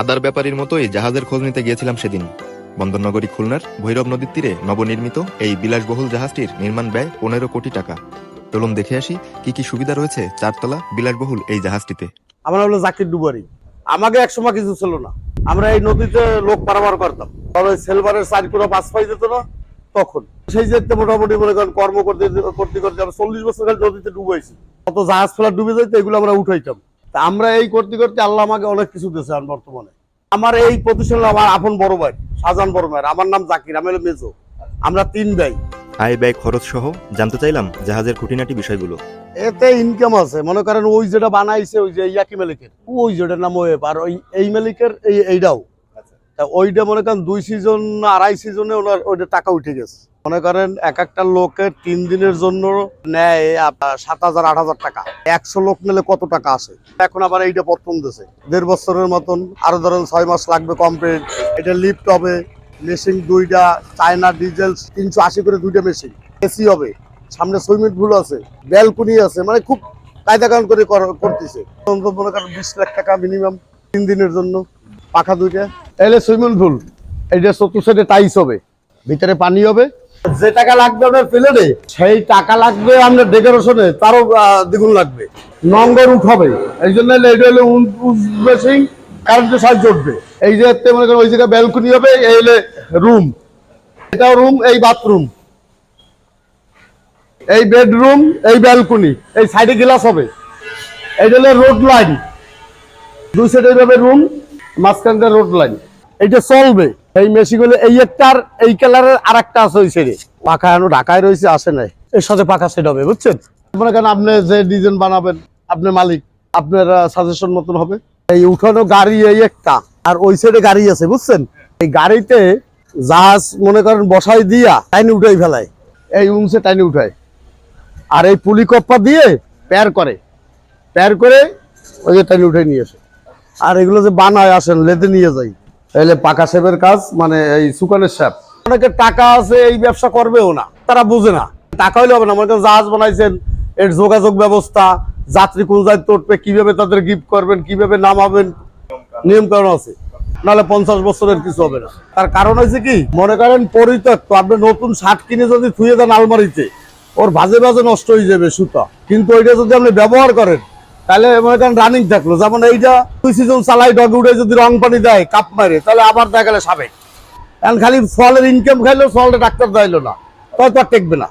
আদার ব্যাপারীর মতোই জাহাজের খোঁজ নিতে গিয়েছিলাম সেদিন। বন্দরনগরী খুলনার ভৈরব নদীর তীরে নবনির্মিত এই বিলাসবহুল জাহাজটির নির্মাণ ব্যয় পনেরো কোটি টাকা। চলুন দেখে আসি, কি কি সুবিধা রয়েছে চারতলা বিলাসবহুল এই জাহাজটিতে। আমার হলো জাকির ডুবারি। আমাকে এক সময় কিছু ছিল না। আমরা এই নদীতে লোক পারাবার করতাম। তবে সেলভারের চার করে পাঁচ পাই যেত না তখন। সেই যেতে মোটামুটি মনে করেন কর্ম করতে করতে করতে আমরা চল্লিশ বছর খালি নদীতে ডুবাইছি। কত জাহাজ ফেলা ডুবে যাইতো এগুলো আমরা উঠাইতাম। তা আমরা এই করতে করতে আল্লাহ আমাকে অনেক কিছু দিয়েছে বর্তমানে। আমার এই প্রতিষ্ঠান আমার আপন বড় ভাই শাহজাহান বড় ভাই আমার নাম জাকির আমি হলো মেজো। আমরা তিন ভাই। আয় ব্যয় খরচ সহ জানতে চাইলাম জাহাজের খুঁটিনাটি বিষয়গুলো। এতে ইনকাম আছে। মনে করেন ওই যেটা বানাইছে ওই যে ইয়াকি মালিকের। ওই যেটার নাম ওয়েব। আর ওই এই মালিকের এই এইটাও। তা ওইটা মনে করেন দুই সিজন আড়াই সিজনে ওনার ওইটা টাকা উঠে গেছে। মনে করেন এক একটা লোকের তিন দিনের জন্য নেয় সাত হাজার, আট হাজার টাকা। একশো লোক নিলে কত টাকা আসে এখন আবার এইটা প্রথম দেশে দেড় বছরের মতন, আরও ধরেন ছয় মাস লাগবে কমপ্লিট এটা লিফট হবে মেশিন দুইটা চায়না ডিজেল তিনশো আশি করে দুইটা মেশিন এসি হবে, সামনে সুইমিং পুল আছে ব্যালকনি আছে মানে খুব কায়দা কারণ করে করতেছে। মনে করেন বিশ লাখ টাকা মিনিমাম তিন দিনের জন্য। পাখা দুইটা। এলে সুইমিং পুল, এইটা চতুর্থ টাইস হবে, ভিতরে পানি হবে যে টাকা লাগবে আপনার প্লেনে সেই টাকা লাগবে আপনার ডেকোরেশনে তারও দ্বিগুণ লাগবে। নঙ্গর উঠ হবে। এই জন্য এটা হলো মেশিন কারেন্টের সাহায্য উঠবে। এই যে মনে করেন ওই জায়গায় ব্যালকনি হবে, এই হলে রুম এটাও রুম এই বাথরুম এই বেডরুম এই ব্যালকনি এই সাইডে গ্লাস হবে। এইটা হলো রোড লাইন দুই সাইডে এইভাবে রুম মাঝখানটা রোড লাইন এইটা চলবে। এই মেশিগুলো এই একটার এই কালারের আর একটা আছে ওই সাইডে পাখা এখনও ঢাকায় রয়েছে আসে নাই। এর সাথে পাখা সেট হবে বুঝছেন? মনে করেন আপনি যে ডিজাইন বানাবেন আপনি মালিক আপনার সাজেশন মতন হবে। এই উঠানো গাড়ি এই একটা আর ওই সাইডে গাড়ি আছে বুঝছেন? এই গাড়িতে জাহাজ মনে করেন বসাই দিয়া টাইনি উঠাই ফেলায়। এই উংসে টাইনি উঠায়। আর এই পুলি কপ্পা দিয়ে প্যার করে। প্যার করে ওই যে টাইনি উঠে নিয়ে আসে। আর এগুলো যে বানায় আসেন লেদে নিয়ে যাই। তাহলে পাকা শেপের কাজ মানে এই সুকানের শেপ অনেকে টাকা আছে, এই ব্যবসা করবেও না, তারা বুঝে না। টাকা হইলে হবে না করেন জাহাজ বানাইছেন, এর যোগাযোগ ব্যবস্থা, যাত্রী কোন জায়গায় উঠবে, কীভাবে তাদের গিফট করবেন, কীভাবে নামাবেন, নিয়ম কারণ আছে। নাহলে পঞ্চাশ বছরের কিছু হবে না। তার কারণ হয়েছে কি, মনে করেন পরিত্যক্ত, আপনি নতুন শার্ট কিনে যদি থুয়ে দেন আলমারিতে, ওর ভাজে ভাজে নষ্ট হয়ে যাবে সুতা। কিন্তু ওইটা যদি আপনি ব্যবহার করেন তাহলে মনে করেন রানিং থাকল যেমন এইটা দুই সিজন চালাই ডগ উঠে যদি রং পানি দেয়, কাপ মারে, তাহলে আবার দেখা গেলে সাবেক। এখন খালি ফলের ইনকাম খাইলো, ফলটা ডাক্তার দেয়লো না তো আর টেকবে না।